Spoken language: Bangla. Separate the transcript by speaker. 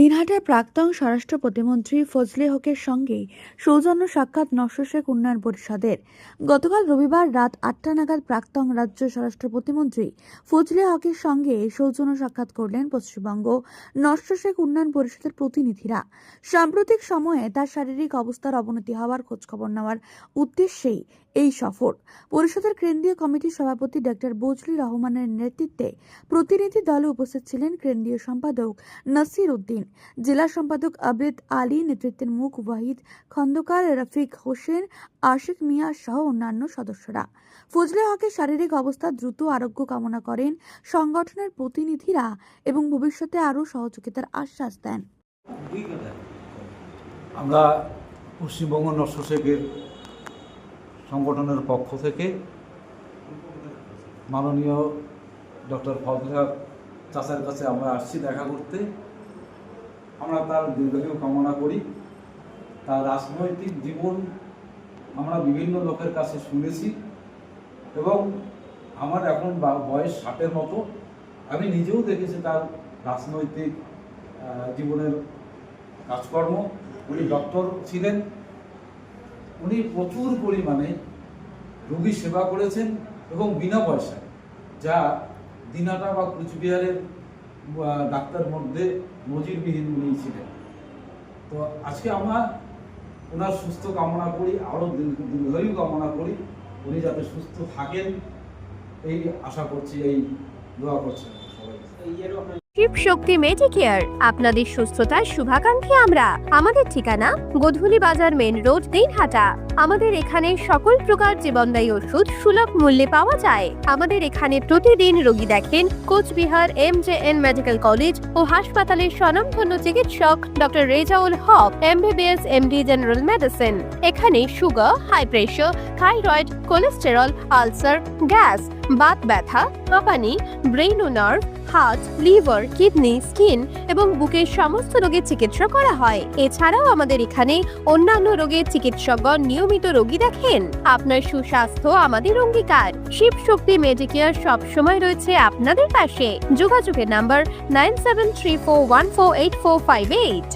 Speaker 1: দিনহাটার প্রাক্তন স্বরাষ্ট্র প্রতিমন্ত্রী ফজলে হকের সঙ্গে সৌজন্য সাক্ষাৎ শেখ উন্নয়ন পরিষদের। গতকাল রবিবার রাত আটটা নাগাদ প্রাক্তন রাজ্য স্বরাষ্ট্র প্রতিমন্ত্রী ফজলে হকের সঙ্গে সৌজন্য সাক্ষাৎ করলেন পশ্চিমবঙ্গ শেখ উন্নয়ন পরিষদের প্রতিনিধিরা। সাম্প্রতিক সময়ে তার শারীরিক অবস্থার অবনতি হওয়ার খোঁজখবর নেওয়ার উদ্দেশ্যেই এই সফর। পরিষদের কেন্দ্রীয় কমিটির সভাপতি ডক্টর বজলি রহমানের নেতৃত্বে প্রতিনিধি দলে উপস্থিত ছিলেন কেন্দ্রীয় সম্পাদক নাসির উদ্দিন। জেলা সম্পাদক আবেদ আলী নেতৃত্বের মুখ ওয়াহিদ, খন্দকার রফিক হোসেন, আশিক মিয়া সহ অন্যান্য সদস্যরা। ফজলে হকের শারীরিক অবস্থা দ্রুত আরোগ্য কামনা করেন সংগঠনের প্রতিনিধিরা এবং ভবিষ্যতে আরও সহযোগিতার আশ্বাস দেন।
Speaker 2: আমরা পশ্চিমবঙ্গ নস্যশেখের সংগঠনের পক্ষ থেকে মাননীয় ডক্টর ফজলা চাচার কাছে আমরা আসছি দেখা করতে। আমরা তার দীর্ঘায়ু কামনা করি। তার রাজনৈতিক জীবন আমরা বিভিন্ন লোকের কাছে শুনেছি এবং আমার এখন বয়স ষাটের মতো। আমি নিজেও দেখেছি তার রাজনৈতিক জীবনের কাজকর্ম। উনি ডক্টর ছিলেন। উনি প্রচুর পরিমাণে রোগী সেবা করেছেন এবং বিনা পয়সায় যা দিনাটা বা কুচবিহারের ডাক্তার মধ্যে নজিরবিহীন উনি ছিলেন। তো আজকে আমরা ওনার সুস্থ কামনা করি, আরও দীর্ঘায়ু কামনা করি। উনি যাতে সুস্থ থাকেন, এই আশা করছি, এই দোয়া করছেন
Speaker 3: শিব শক্তি মেডিকেয়ার আপনাদের সুস্থতার শুভাকাঙ্ক্ষী আমরা। আমাদের ঠিকানা গোধূলি বাজার মেন রোড দিনহাটা। আমাদের এখানে সকল প্রকার জীবনদায়ী ওষুধ সুলভ মূল্যে পাওয়া যায়। আমাদের এখানে প্রতিদিন রোগী দেখেন Cooch Behar M J N medical college ও হাসপাতালের স্বনামধন্য চিকিৎসক doctor Rezaul Haque, MBBS MD general medicine. এখানে sugar, high pressure, thyroid, cholesterol, ulcer, gas, Baat ব্যথা কাঁপানি ব্রেন ও nerve, heart, liver, kidney, skin এবং বুকের সমস্ত রোগের চিকিৎসা করা হয়। এছাড়াও আমাদের এখানে অন্যান্য রোগের চিকিৎসকগণ নিয়মিত রোগী দেখেন? আপনার সুস্বাস্থ্য আমাদের অঙ্গীকার। শিব শক্তি মেডিকেয়ার সবসময় রয়েছে আপনাদের পাশে। যোগাযোগের number nine seven three four one four eight four five eight.